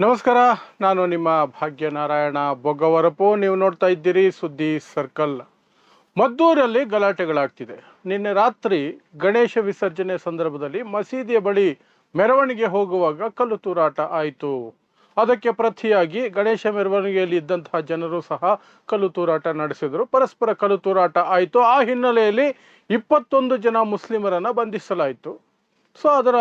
ನಮಸ್ಕಾರ, ನಾನು ನಿಮ್ಮ ಭಾಗ್ಯನಾರಾಯಣ ಬೊಗ್ಗವರಪು. ನೀವು ನೋಡ್ತಾ ಇದ್ದೀರಿ ಸುದ್ದಿ ಸರ್ಕಲ್. ಮದ್ದೂರಲ್ಲಿ ಗಲಾಟೆಗಳಾಗ್ತಿದೆ. ನಿನ್ನೆ ರಾತ್ರಿ ಗಣೇಶ ವಿಸರ್ಜನೆ ಸಂದರ್ಭದಲ್ಲಿ ಮಸೀದಿಯ ಬಳಿ ಮೆರವಣಿಗೆ ಹೋಗುವಾಗ ಕಲ್ಲು ತೂರಾಟ ಆಯಿತು. ಅದಕ್ಕೆ ಪ್ರತಿಯಾಗಿ ಗಣೇಶ ಮೆರವಣಿಗೆಯಲ್ಲಿ ಇದ್ದಂತಹ ಜನರು ಸಹ ಕಲ್ಲು ತೂರಾಟ ನಡೆಸಿದರು. ಪರಸ್ಪರ ಕಲ್ಲು ತೂರಾಟ ಆಯಿತು. ಆ ಹಿನ್ನೆಲೆಯಲ್ಲಿ ಇಪ್ಪತ್ತೊಂದು ಜನ ಮುಸ್ಲಿಮರನ್ನು ಬಂಧಿಸಲಾಯಿತು. ಸೊ, ಅದರ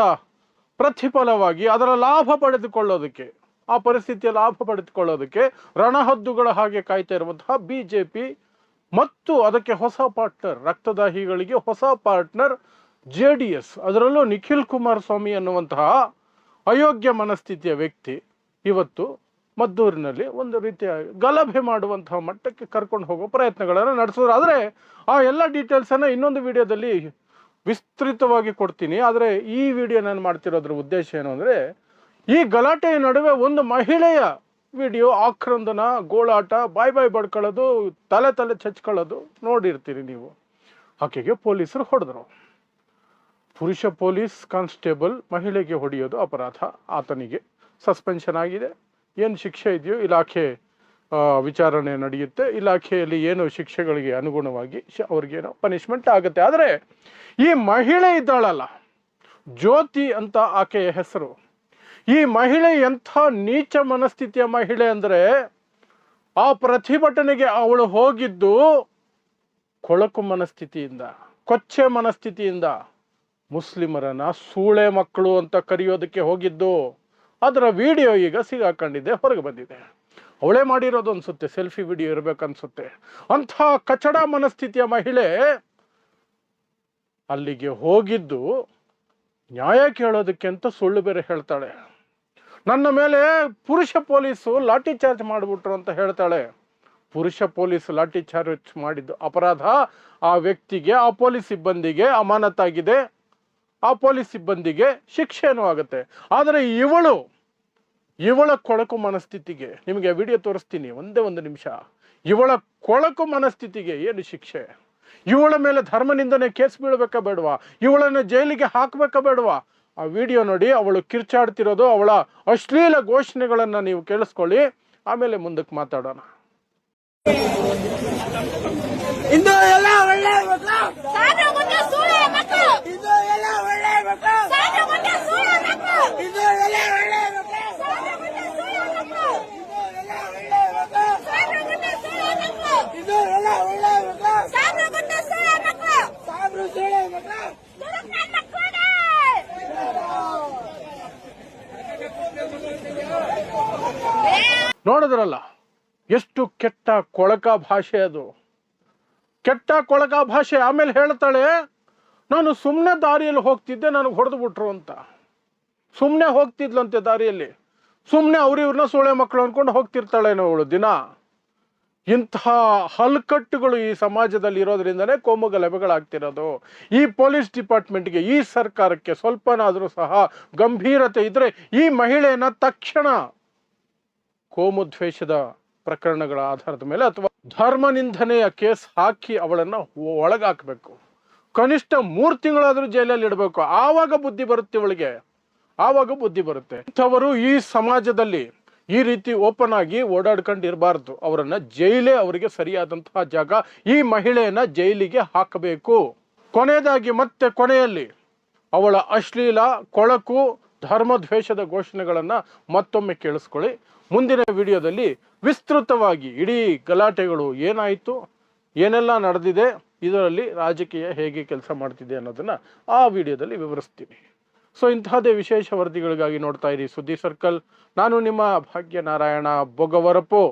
ಪ್ರತಿಫಲವಾಗಿ ಅದರ ಲಾಭ ಪಡೆದುಕೊಳ್ಳೋದಕ್ಕೆ ಆ ಪರಿಸ್ಥಿತಿಯ ಲಾಭ ಪಡೆದುಕೊಳ್ಳೋದಕ್ಕೆ ರಣಹದ್ದುಗಳ ಹಾಗೆ ಕಾಯ್ತಾ ಇರುವಂತಹ ಬಿ ಜೆ ಪಿ ಮತ್ತು ಅದಕ್ಕೆ ಹೊಸ ಪಾರ್ಟ್ನರ್, ರಕ್ತದಾಹಿಗಳಿಗೆ ಹೊಸ ಪಾರ್ಟ್ನರ್ ಜೆ ಡಿ ಎಸ್, ಅದರಲ್ಲೂ ನಿಖಿಲ್ ಕುಮಾರಸ್ವಾಮಿ ಅನ್ನುವಂತಹ ಅಯೋಗ್ಯ ಮನಸ್ಥಿತಿಯ ವ್ಯಕ್ತಿ ಇವತ್ತು ಮದ್ದೂರಿನಲ್ಲಿ ಒಂದು ರೀತಿಯ ಗಲಭೆ ಮಾಡುವಂತಹ ಮಟ್ಟಕ್ಕೆ ಕರ್ಕೊಂಡು ಹೋಗೋ ಪ್ರಯತ್ನಗಳನ್ನು ನಡೆಸಿದ್ರು. ಆದರೆ ಆ ಎಲ್ಲ ಡೀಟೇಲ್ಸನ್ನು ಇನ್ನೊಂದು ವಿಡಿಯೋದಲ್ಲಿ ವಿಸ್ತೃತವಾಗಿ ಕೊಡ್ತೀನಿ. ಆದರೆ ಈ ವಿಡಿಯೋ ನಾನು ಮಾಡ್ತಿರೋದ್ರ ಉದ್ದೇಶ ಏನು ಅಂದರೆ ಈ ಗಲಾಟೆಯ ನಡುವೆ ಒಂದು ಮಹಿಳೆಯ ವಿಡಿಯೋ ಆಕ್ರಂದನ, ಗೋಳಾಟ, ಬಾಯ್ ಬಾಯ್ ಬಡ್ಕೊಳ್ಳೋದು, ತಲೆ ತಲೆ ಚಚ್ಕೊಳ್ಳೋದು ನೋಡಿರ್ತೀರಿ ನೀವು. ಆಕೆಗೆ ಪೊಲೀಸರು ಹೊಡೆದ್ರು. ಪುರುಷ ಪೊಲೀಸ್ ಕಾನ್ಸ್ಟೇಬಲ್ ಮಹಿಳೆಗೆ ಹೊಡೆಯೋದು ಅಪರಾಧ. ಆತನಿಗೆ ಸಸ್ಪೆನ್ಷನ್ ಆಗಿದೆ. ಏನು ಶಿಕ್ಷೆ ಇದೆಯೋ ಇಲಾಖೆ ವಿಚಾರಣೆ ನಡೆಯುತ್ತೆ. ಇಲಾಖೆಯಲ್ಲಿ ಏನು ಶಿಕ್ಷೆಗಳಿಗೆ ಅನುಗುಣವಾಗಿ ಅವ್ರಿಗೇನೋ ಪನಿಷ್ಮೆಂಟ್ ಆಗುತ್ತೆ. ಆದರೆ ಈ ಮಹಿಳೆ ಇದ್ದಾಳಲ್ಲ. ಜ್ಯೋತಿ ಅಂತ ಆಕೆಯ ಹೆಸರು. ಈ ಮಹಿಳೆ ಎಂಥ ನೀಚ ಮನಸ್ಥಿತಿಯ ಮಹಿಳೆ ಅಂದರೆ ಆ ಪ್ರತಿಭಟನೆಗೆ ಅವಳು ಹೋಗಿದ್ದು ಕೊಳಕು ಮನಸ್ಥಿತಿಯಿಂದ, ಕೊಚ್ಚೆ ಮನಸ್ಥಿತಿಯಿಂದ. ಮುಸ್ಲಿಮರನ್ನ ಸೂಳೆ ಮಕ್ಕಳು ಅಂತ ಕರೆಯೋದಕ್ಕೆ ಹೋಗಿದ್ದು. ಅದರ ವಿಡಿಯೋ ಈಗ ಸಿಗಾಕೊಂಡಿದೆ, ಹೊರಗೆ ಬಂದಿದೆ. ಅವಳೇ ಮಾಡಿರೋದು ಅನ್ಸುತ್ತೆ, ಸೆಲ್ಫಿ ವಿಡಿಯೋ ಇರಬೇಕನ್ಸುತ್ತೆ. ಅಂಥ ಕಚಡ ಮನಸ್ಥಿತಿಯ ಮಹಿಳೆ ಅಲ್ಲಿಗೆ ಹೋಗಿದ್ದು ನ್ಯಾಯ ಕೇಳೋದಕ್ಕೆ ಅಂತ ಸುಳ್ಳು ಬೇರೆ ಹೇಳ್ತಾಳೆ. ನನ್ನ ಮೇಲೆ ಪುರುಷ ಪೊಲೀಸು ಲಾಠಿ ಚಾರ್ಜ್ ಮಾಡಿಬಿಟ್ರು ಅಂತ ಹೇಳ್ತಾಳೆ. ಪುರುಷ ಪೊಲೀಸ್ ಲಾಠಿ ಚಾರ್ಜ್ ಮಾಡಿದ್ದು ಅಪರಾಧ. ಆ ವ್ಯಕ್ತಿಗೆ, ಆ ಪೊಲೀಸ್ ಸಿಬ್ಬಂದಿಗೆ ಅಮಾನತಾಗಿದೆ ಆ ಪೊಲೀಸ್ ಸಿಬ್ಬಂದಿಗೆ ಶಿಕ್ಷೆನೂ ಆಗುತ್ತೆ. ಆದರೆ ಇವಳು, ಇವಳ ಕೊಳಕು ಮನಸ್ಥಿತಿಗೆ, ನಿಮಗೆ ವಿಡಿಯೋ ತೋರಿಸ್ತೀನಿ, ಒಂದೇ ಒಂದು ನಿಮಿಷ. ಇವಳ ಕೊಳಕು ಮನಸ್ಥಿತಿಗೆ ಏನು ಶಿಕ್ಷೆ? ಇವಳ ಮೇಲೆ ಧರ್ಮನಿಂದನೆ ಕೇಸ್ ಬೀಳ್ಬೇಕಾ ಬೇಡವಾ? ಇವಳನ್ನು ಜೈಲಿಗೆ ಹಾಕ್ಬೇಕಾ ಬೇಡವಾ? ಆ ವಿಡಿಯೋ ನೋಡಿ ಅವಳು ಕಿರ್ಚಾಡ್ತಿರೋದು ಅವಳ ಅಶ್ಲೀಲ ಘೋಷಣೆಗಳನ್ನು ನೀವು ಕೇಳಿಸ್ಕೊಳ್ಳಿ. ಆಮೇಲೆ ಮುಂದಕ್ಕೆ ಮಾತಾಡೋಣ. ಇಂದು ಎಲ್ಲ ಒಳ್ಳೆ ಮಕ್ಕಳು ಸಾದ್ರ ಮುಂದೆ ಸೂಳೆ ಮಕ್ಕಳು ಇದು ಎಲ್ಲ ಒಳ್ಳೆ ಮಕ್ಕಳು ಸಾದ್ರ ಮುಂದೆ ಸೂಳೆ ಮಕ್ಕಳು ಇದು ಎಲ್ಲ ಒಳ್ಳೆ ಮಕ್ಕಳು ಸಾದ್ರ ಮುಂದೆ ಸೂಳೆ ಮಕ್ಕಳು ಇದು ಎಲ್ಲ ಒಳ್ಳೆ ಮಕ್ಕಳು ಸಾದ್ರ ಮುಂದೆ ಸೂಳೆ ಮಕ್ಕಳು ಇದು ಎಲ್ಲ ಒಳ್ಳೆ ಮಕ್ಕಳು ಸಾದ್ರ ಮುಂದೆ ಸೂಳೆ ಮಕ್ಕಳು ಸಾಬ್ರು ಸುಳ್ಳೆ ಮಕ್ಕಳು ದುಡುಕ್ ನನ್ನ ಕೂಡೆ ನೋಡಿದ್ರಲ್ಲ, ಎಷ್ಟು ಕೆಟ್ಟ ಕೊಳಕ ಭಾಷೆ ಅದು. ಕೆಟ್ಟ ಕೊಳಕ ಭಾಷೆ ಆಮೇಲೆ ಹೇಳ್ತಾಳೆ, ನಾನು ಸುಮ್ಮನೆ ದಾರಿಯಲ್ಲಿ ಹೋಗ್ತಿದ್ದೆ, ನನಗೆ ಹೊಡೆದು ಬಿಟ್ರು ಅಂತ. ಸುಮ್ಮನೆ ಹೋಗ್ತಿದ್ಲಂತೆ ದಾರಿಯಲ್ಲಿ. ಸುಮ್ಮನೆ ಇವ್ರನ್ನ ಸೋಳೆ ಮಕ್ಕಳು ಅಂದ್ಕೊಂಡು ಹೋಗ್ತಿರ್ತಾಳೇನೋ ಅವಳು ದಿನ. ಇಂತಹ ಹಲ್ಕಟ್ಟುಗಳು ಈ ಸಮಾಜದಲ್ಲಿ ಇರೋದ್ರಿಂದನೇ ಕೋಮು ಗಲಭೆಗಳಾಗ್ತಿರೋದು ಈ ಪೊಲೀಸ್ ಡಿಪಾರ್ಟ್ಮೆಂಟ್ಗೆ, ಈ ಸರ್ಕಾರಕ್ಕೆ ಸ್ವಲ್ಪನಾದರೂ ಸಹ ಗಂಭೀರತೆ ಇದ್ರೆ ಈ ಮಹಿಳೆಯನ್ನ ತಕ್ಷಣ ಕೋಮು ದ್ವೇಷದ ಪ್ರಕರಣಗಳ ಆಧಾರದ ಮೇಲೆ ಅಥವಾ ಧರ್ಮ ನಿಂದನೆಯ ಕೇಸ್ ಹಾಕಿ ಅವಳನ್ನ ಒಳಗಾಕಬೇಕು. ಕನಿಷ್ಠ ಮೂರು ತಿಂಗಳಾದ್ರೂ ಜೈಲಲ್ಲಿ ಇಡಬೇಕು. ಆವಾಗ ಬುದ್ಧಿ ಬರುತ್ತೆ ಇವಳಿಗೆ. ಆವಾಗ ಬುದ್ಧಿ ಬರುತ್ತೆ. ಇಂಥವರು ಈ ಸಮಾಜದಲ್ಲಿ ಈ ರೀತಿ ಓಪನ್ ಆಗಿ ಓಡಾಡ್ಕೊಂಡು ಇರಬಾರ್ದು. ಅವರನ್ನ ಜೈಲೇ ಅವರಿಗೆ ಸರಿಯಾದಂತಹ ಜಾಗ ಈ ಮಹಿಳೆಯನ್ನ ಜೈಲಿಗೆ ಹಾಕಬೇಕು. ಕೊನೆಯದಾಗಿ ಮತ್ತೆ ಕೊನೆಯಲ್ಲಿ ಅವಳ ಅಶ್ಲೀಲ, ಕೊಳಕು ಧರ್ಮದ್ವೇಷದ ಘೋಷಣೆಗಳನ್ನು ಮತ್ತೊಮ್ಮೆ ಕೇಳಿಸ್ಕೊಳ್ಳಿ. ಮುಂದಿನ ವಿಡಿಯೋದಲ್ಲಿ ವಿಸ್ತೃತವಾಗಿ ಇಡೀ ಗಲಾಟೆಗಳು ಏನಾಯಿತು, ಏನೆಲ್ಲ ನಡೆದಿದೆ, ಇದರಲ್ಲಿ ರಾಜಕೀಯ ಹೇಗೆ ಕೆಲಸ ಮಾಡ್ತಿದೆ ಅನ್ನೋದನ್ನು ಆ ವಿಡಿಯೋದಲ್ಲಿ ವಿವರಿಸ್ತೀನಿ. ಸೊ ಇಂತಹದೇ ವಿಶೇಷ ವರದಿಗಳಿಗಾಗಿ ನೋಡ್ತಾ ಇರಿ ಸುದ್ದಿ ಸರ್ಕಲ್. ನಾನು ನಿಮ್ಮ ಭಾಗ್ಯನಾರಾಯಣ ಬೊಗವರಪು